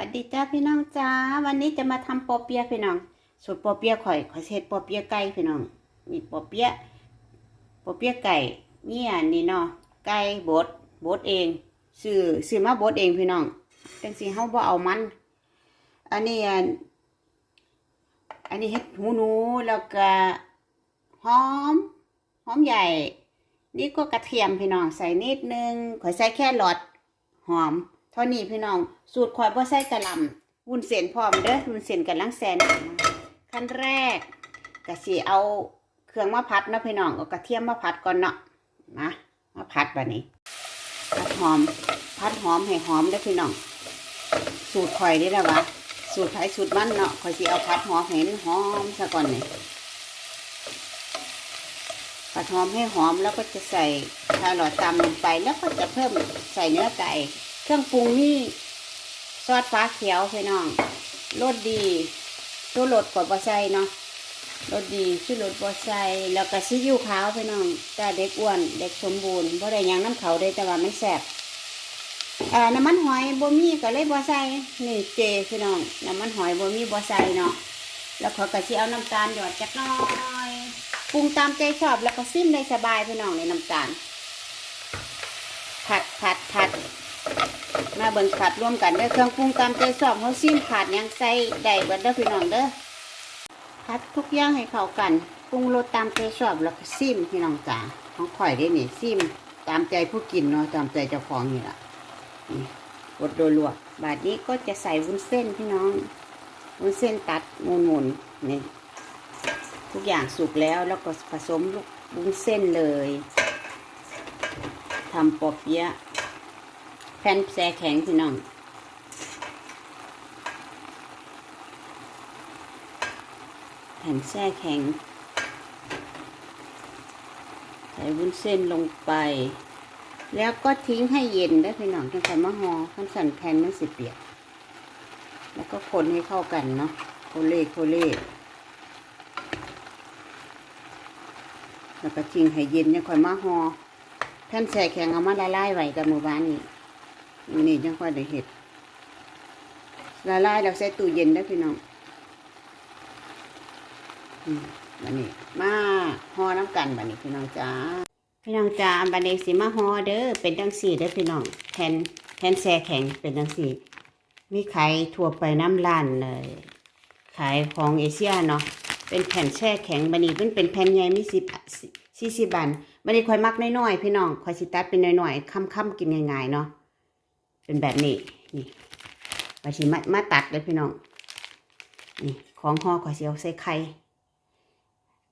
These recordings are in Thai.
วัสดีจ้าพี่น้องจ้า วันนี้จะมาทำปอเปียะพี่น้องสูตรปอเปียะข่อยข่อยสิเฮ็ดปอเปียะไก่พี่น้องมีปอเปียะปอเปียะไก่มีอันนี้เนาะไก่บดบดเองซื้อซื้อมาบดเองพี่น้องจังสิเฮาบ่เอามัน อันนี้อันอันนี้เฮ็ดหูหนูแล้วก็หอมหอมใหญ่ นี่ก็กระเทียมพี่น้องใส่นิดนึงข่อยใส่แค่หลอดหอม เท่านี้พี่น้อง สูตรข่อยบ่ใส่กะหล่ำวุ้นเส้นพร้อมเด้อวุ้นเส้นกับลังแซนขั้นแรกก็สิเอาเครื่องมาผัดเนาะพี่น้องเอากระเทียมมาผัดก่อนเนาะนะมาผัดแบบนี้ผัดหอมผัดหอมให้หอมเด้อพี่น้อง สูตรข่อยนี่แหละวะสูตรไผสูตรมันเนาะข่อยสิเอาผัดหอมให้มันหอมซะก่อนนี่ผัดหอมให้หอมแล้วก็จะใส่แครอทตามลงไปแล้วก็จะเพิ่มใส่เนื้อไก่ เครื่องปรุงนี่ซอสฟ้าเขียวพี่น้องรสดีชูรสกดบะใส่เนาะรสดีชูรสบะใส่แล้วก็ซีอิ๊วขาวพี่น้องแต่เด็กอ้วนเด็กสมบูรณ์เพราะได้ยังน้ำเขาได้แต่ว่าไม่แซ่บอ่าน้ำมันหอยบ่มีก็เลยบ่ใส่นี่เจพี่น้องน้ำมันหอยบ่มีบ่ใส่เนาะแล้วเขาก็สิเอาน้ำตาลหยอดจักหน้อยปรุงตามใจชอบแล้วก็ซิมได้สบายพี่น้องในน้ำตาลผัดผัดผัด มาเบิ่งผัดร่วมกันเด้อเครื่องปรุงตามใจชอบเขาซิมผัดยังใส่ได้เบิดเด้อพี่น้องเด้อผัดทุกอย่างให้เข้ากันปรุงรสตามใจชอบแล้วก็ซิมพี่น้องจ๋าของข่อยได้นี่ซิมตามใจผู้กินเนาะตามใจเจ้าของนี่ล่ะนี่กดโดยลวกบาดนี้ก็จะใส่วุ้นเส้นพี่น้องวุ้นเส้นตัดมูนๆนนี่ทุกอย่างสุกแล้วแล้วก็ผสมลูกวุ้นเส้นเลยทำปอเปี๊ยะ แผ่นแซแข็งพี่น้องแผ่นแช่แข็ง ใส่วุ้นเส้นลงไป แล้วก็ทิ้งให้เย็นได้พี่น้องจังใส่มะฮอขั้นสั่นแผ่นมันสิเปียก แล้วก็คนให้เข้ากันเนาะโคเล่โคเล่แล้วก็ทิ้งให้เย็นยังค่อยมาหอ่อแผ่นแช่แข็งเอามาละลายไว้กับหมู่บ้านนี่ มื้อนี่ยังค่อยได้เห็ดละลายแล้วใส่ตู้เย็นได้พี่น้องอันนี้ มาห่อน้ำกันบันนี้พี่น้องจ้าพี่น้องจ้าบันนี้สิมาห่อเด้อเป็นจังสี่เด้อพี่น้องแผ่นแผ่นแช่แข็งเป็นจังสี่ มีขายทั่วไปน้ำล้านเลยขายของเอเชียเนาะเป็นแผ่นแช่แข็งบันนี้มันเป็นแผ่นใหญ่มีสิบสี่สิบบันบันนี้คอยมักน้อยๆพี่น้องคอยสิตัดเป็นน้อยๆค่ำๆกินง่ายๆเนาะ เป็นแบบนี้นี่คอยสิมามาตัดเลยพี่น้องนี่ของห่อคอยสิเอาใส่ไข่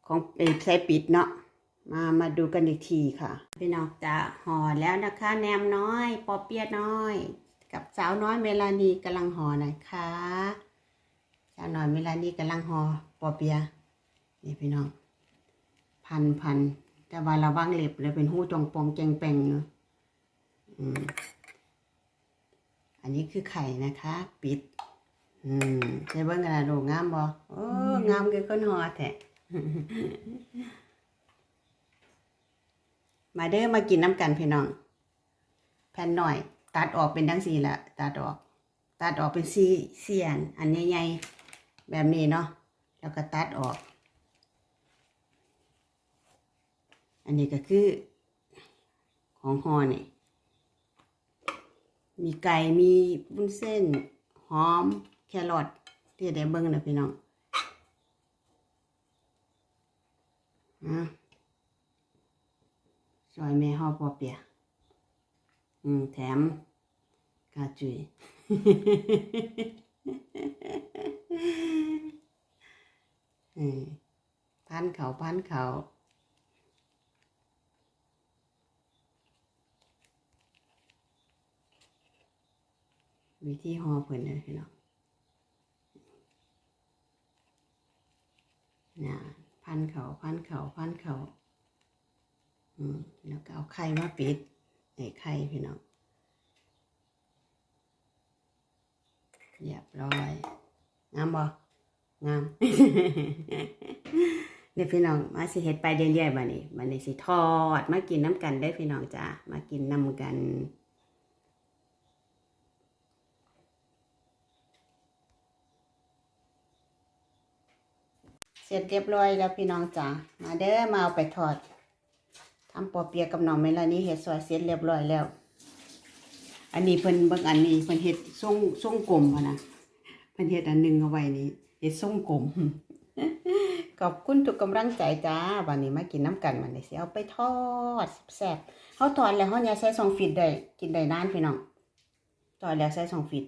ของเอ้ยใส่ปิดเนาะมามาดูกันอีกทีค่ะ พี่น้องจะห่อแล้วนะคะ แนมน้อยปอเปียะน้อย กับสาวน้อยเมลานีกำลังห่อนะคะสาวน้อยเวลานีกำลังห่อปอเปียะนี่พี่น้องพันพันแต่ว่าเราบ้างเล็บเลยเป็นหูจงปองแจงแปงเนาะอืม อันนี้คือไข่นะคะ ปิด อืมใช่เบิ้งกันนะดูงามบ่โอ้งามคือคนหอแท้มาเด้อมากินน้ำกันพี่น้อง แผ่นหน่อย ตัดออกเป็นทั้งสี่ละตัดออก ตัดออกเป็นสี่เสียน อันใหญ่ๆแบบนี้เนาะแล้วก็ตัดออก อันนี้ก็คือของฮอนี่ มีไก่มีบุ้นเส้น หอม แครอทที่ได้เบิ้งนะพี่น้องอะซอยแม่ห่อปอเปียอืม แถมกาจุยอืมพันเขาพันเขา วิธีห่อเพิ่นเลยพี่น้องนะพันเขาพันเขาพันเขาอืมแล้วก็เอาไข่มาปิดไอ้ไข่พี่น้องเรียบร้อย งามบ่งามเดี๋ยวพี่น้องมาสิเฮ็ดไปเรื่อยๆบัดนี้บัดนี้สิทอดมากินน้ำกันได้พี่น้องจ้ามากินน้ำกัน เสร็จเรียบร้อยแล้วพี่น้องจ๋ามาเด้อมาเอาไปทอดทำปอเปียะกับน้องเมลานี่เฮ็ดซอยเสร็จเรียบร้อยแล้ว อันนี้เพิ่นบิ่งอันนี้เพิ่นเฮ็ดทรงทรงกลมอะนะเพิ่นเฮ็ดอันหนึงเอาไว้นี่เฮ็ดทรงกลมขอบคุณทุกกำลังใจจ้าวันนี้มากินน้ำกันวันนี้สิเอาไปทอดแซ่บเฮาทอดแล้วเฮาอย่าใส่ซองฟิตได้กินได้นานพี่น้องทอดแล้วใส่ซองฟิต